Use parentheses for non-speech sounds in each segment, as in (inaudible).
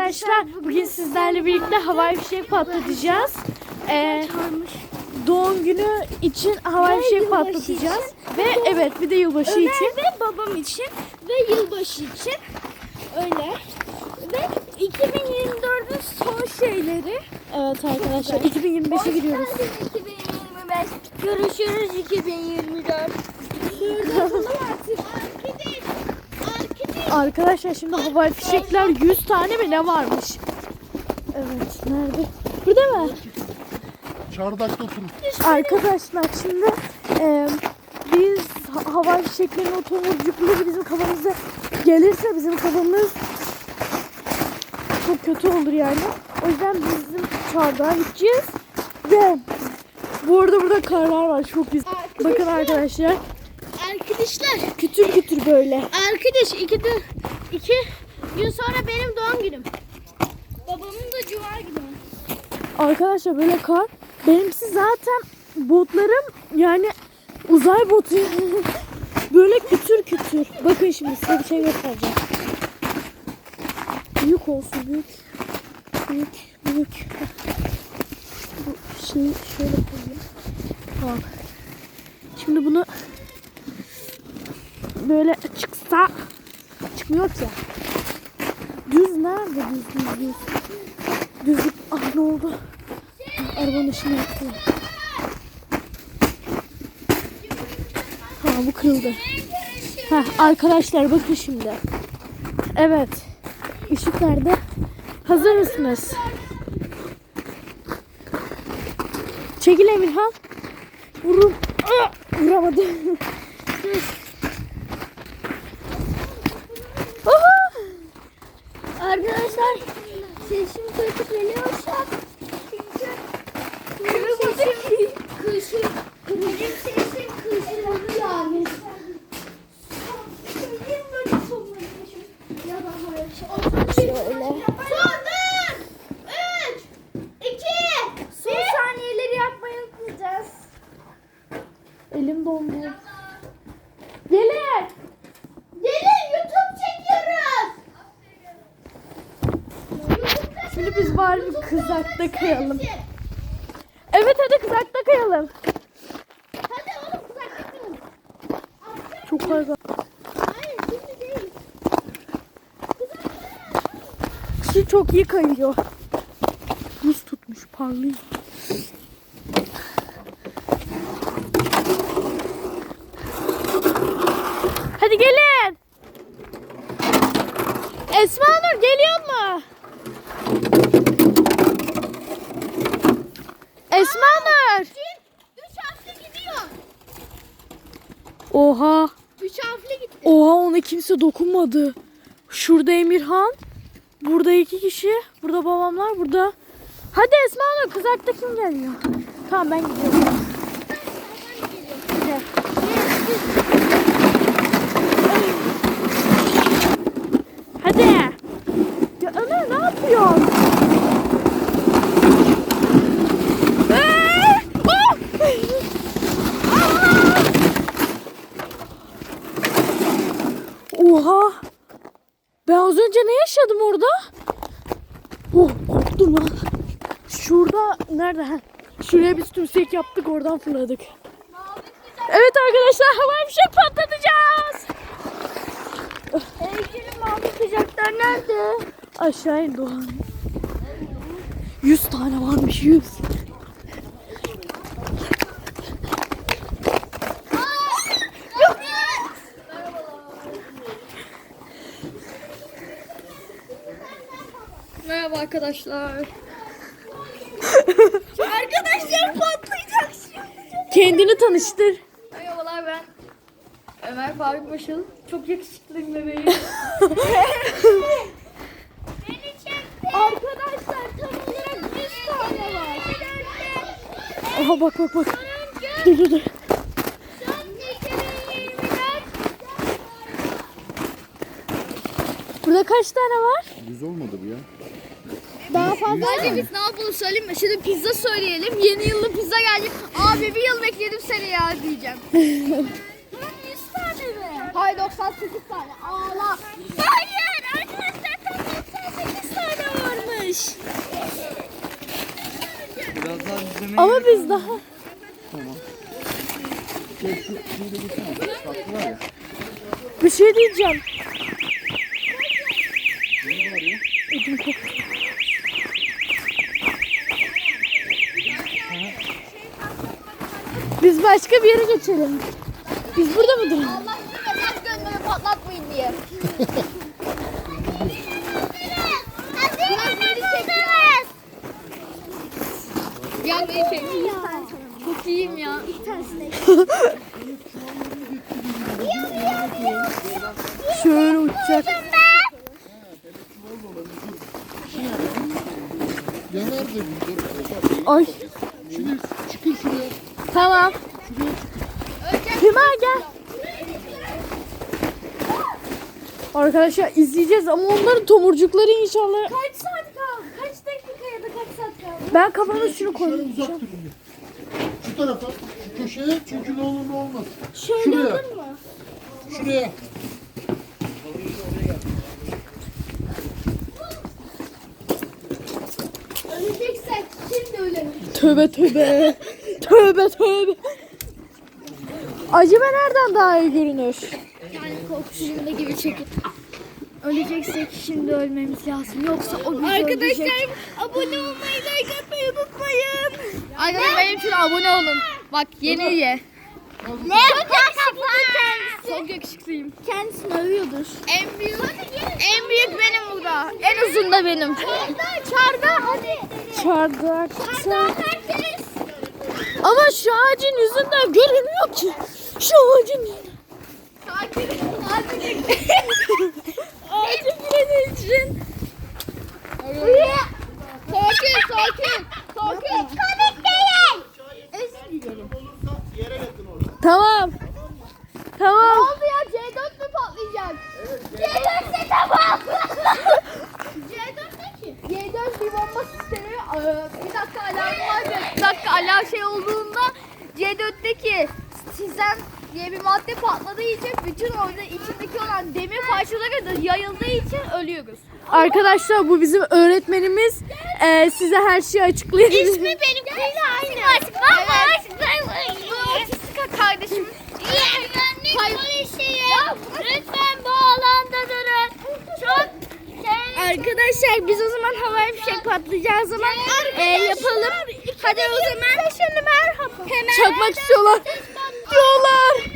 arkadaşlar bugün sizlerle birlikte havai fişek patlatacağız. Ee, doğum günü için havai fişek patlatacağız. Ve evet bir de yılbaşı Ömer için. ve babam için ve yılbaşı için öyle. Ve 2024'ün son şeyleri. Evet arkadaşlar 2025'e giriyoruz. 2025. Görüşürüz 2024. Burada artık. Arkadaş. Arkadaş. Arkadaşlar şimdi havai fişekler 100 tane mi ne varmış? Evet nerede? Burada mı? Çardakta oturun. Arkadaşlar şimdi e, biz ha- havai fişeklerin o tomurcukları bizim kafamıza gelirse bizim kafamız çok kötü olur yani. O yüzden bizim çardağa gideceğiz. Ve bu arada burada karlar var çok güzel. Bakın arkadaşlar Arkadaşlar. kütür kütür böyle. Arkadaş iki, de, iki gün sonra benim doğum günüm. Babamın da cuma günü. Arkadaşlar böyle kar. Benimsi zaten botlarım yani uzay botu. (laughs) böyle kütür kütür. Bakın şimdi size bir şey göstereceğim. Büyük olsun büyük. Büyük büyük. Bu şeyi şöyle koyayım. Tamam. Şimdi bunu böyle çıksa çıkmıyor ki. Düz nerede düz düz düz. Düzlük ah ne oldu? Arabanın işini yaptılar. Tamam bu kırıldı. Heh, arkadaşlar bakın şimdi. Evet. Işık nerede? Hazır mısınız? Çekil Emirhan. Vurun. Ah, Vuramadım. (laughs) Aha! Arkadaşlar sesim kötü geliyorsa çünkü benim sesim kışı benim sesim kışladı yani. Söyleyeyim böyle sonlanmışım. Ya da hayır. Şöyle. Şimdi biz bari bir kızakta kayalım. Evet hadi kızakta kayalım. Hadi oğlum uzaklaşın. Çok fazla. Hayır şimdi değil. Su çok iyi kayıyor. Buz tutmuş parlıyor. Kimse dokunmadı. Şurada Emirhan. Burada iki kişi. Burada babamlar. Burada. Hadi Esma Nur kızakta kim geliyor? Tamam ben gidiyorum. Gel. Hadi. Ya Ömer ne yapıyorsun? Ee! Oh! Oha. Ben az önce ne yaşadım orada? Oh korktum lan. Şurada nerede? Şuraya biz tümsek yaptık oradan fırladık. Evet arkadaşlar havai fişek patlatacağız. Heykelin mavi sıcaklar nerede? Aşağı in Doğan. 100 tane varmış 100. Merhaba arkadaşlar. (laughs) arkadaşlar patlayacak şimdi. Kendini tanıştır. Merhabalar ben. Ömer Faruk Başıl. Çok yakışıklıyım bebeğim. (laughs) Arkadaşlar tam olarak 100 tane var. Aha bak bak bak. Dur dur dur. Burada kaç tane var? Düz olmadı bu ya. Daha fazla Bence biz ne yapalım söyleyeyim mi? Şimdi pizza söyleyelim. Yeni yıllı pizza geldi. Abi bir yıl bekledim seni ya diyeceğim. Lan 100 tane mi? Hayır 98 tane. Ağla. Hayır arkadaşlar tam 98 tane varmış. Biraz daha Ama biz daha... Tamam. Şey, şu, şunu da gitsene. Tatlı var ya. Bir şey diyeceğim. Ödüm koptu. Biz başka bir yere geçelim. Biz burada mı duralım? Allah size taş gönderme patlatmayın diye. Biraz beni çek. Çok iyiyim ya. Şöyle uçacak. Yanar da bir. Ay. Şimdi çıkın şuraya. Tamam. Hüma gel. Arkadaşlar izleyeceğiz ama onların tomurcukları inşallah. Kaç saat kaldı? Kaç dakika ya da kaç saat kaldı? Ben kafama şunu Şöyle koyayım. uzak durun. Şu tarafa, şu köşeye çünkü ne olur ne olmaz. Şöyle Şuraya. olur mu? Şuraya. Öleceksek şimdi ölelim. Tövbe tövbe. tövbe tövbe. Acaba nereden daha iyi görünür? Yani korku filminde gibi çekip öleceksek şimdi ölmemiz lazım. Yoksa o bizi Arkadaşlar abone olmayı, like atmayı unutmayın. Arkadaşlar benim için abone olun. Bak yeni üye. Ne? Çok yakışıklı Çok yakışıklıyım. Kendisini övüyordur. En büyük, en büyük benim burada. En uzun da benim. Çarda, çarda hadi. Çardakta. herkes. Ama şu ağacın yüzünden görünmüyor ki. Şu ağacın Sakin, sakin. Ağacın birinin için. Sakin, sakin, sakin. Komik değil. Özür dilerim. Tamam. Ne Tamam. oldu ya? C4 mü patlayacak? C4 ise tamam. C4 ne ki? C4 bir bomba sistemi. Ee, Bir dakika alarm var. ve Bir dakika alarm şey olduğunda C4'teki sizden diye bir madde patladığı için bütün orada içindeki olan demir parçaları da yayıldığı için ölüyoruz. Arkadaşlar bu bizim öğretmenimiz. Ee, size her şeyi açıklayabilir. benimkiyle aynı. Mı? Açıklar mı? Bu otistik kardeşim. Güvenlik polisi. Lütfen bu alanda durun. Çok Arkadaşlar biz o zaman havai fişek patlayacağı zaman e, yapalım. Hadi o zaman. Şimdi merhaba. Hemen. Çakmak istiyorlar. Diyorlar.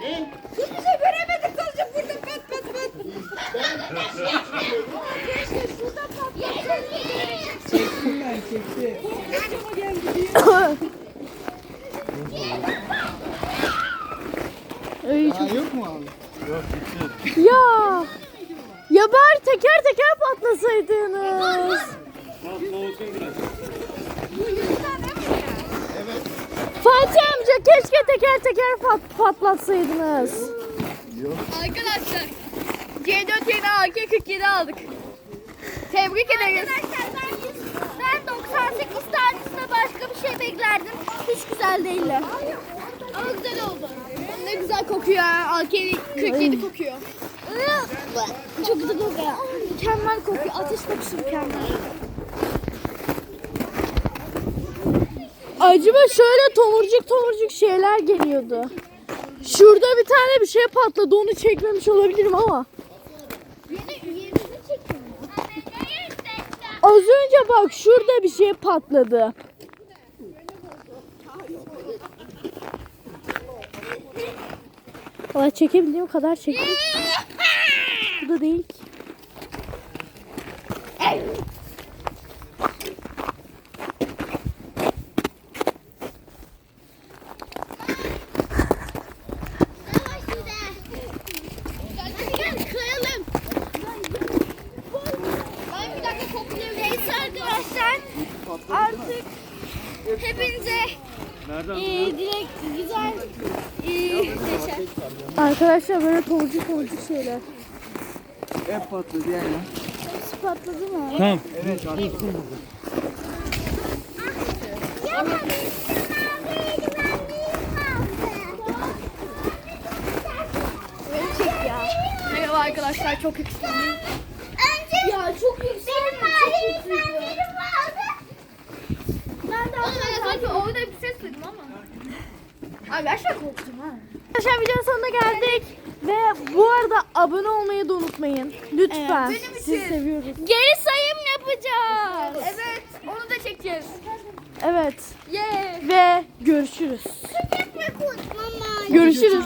诶 teker teker pat patlatsaydınız. Arkadaşlar C4 yerine AK-47 aldık. Tebrik ederiz. Arkadaşlar ben, ben 98 tanesine başka bir şey beklerdim. Hiç güzel değiller. Ama güzel oldu. Ne güzel kokuyor ha. AK-47 kokuyor. Çok güzel kokuyor. Mükemmel kokuyor. Ateş kokusu mükemmel. Acaba şöyle tomurcuk tomurcuk şeyler geliyordu. Şurada bir tane bir şey patladı. Onu çekmemiş olabilirim ama. Az önce bak şurada bir şey patladı. Valla çekebildiğim kadar çektim. Bu da değil ki. Neyse arkadaşlar artık hepinize e, direkt güzel e, yaşar. Arkadaşlar böyle tolcu tolcu şeyler. Hep patladı yani. Hepsi patladı mı? Tamam. Merhaba arkadaşlar çok yakıştım. Ya çok yüksek. Ben de sanki orada bir ses duydum ama. Abi gerçekten korktum ha. Arkadaşlar videonun sonuna geldik. Ve bu arada abone olmayı da unutmayın. Lütfen. Evet, benim Sizi için. seviyoruz. Geri sayım yapacağız. Evet onu da çekeceğiz. Evet. Yeah. Ve görüşürüz. Görüşürüz.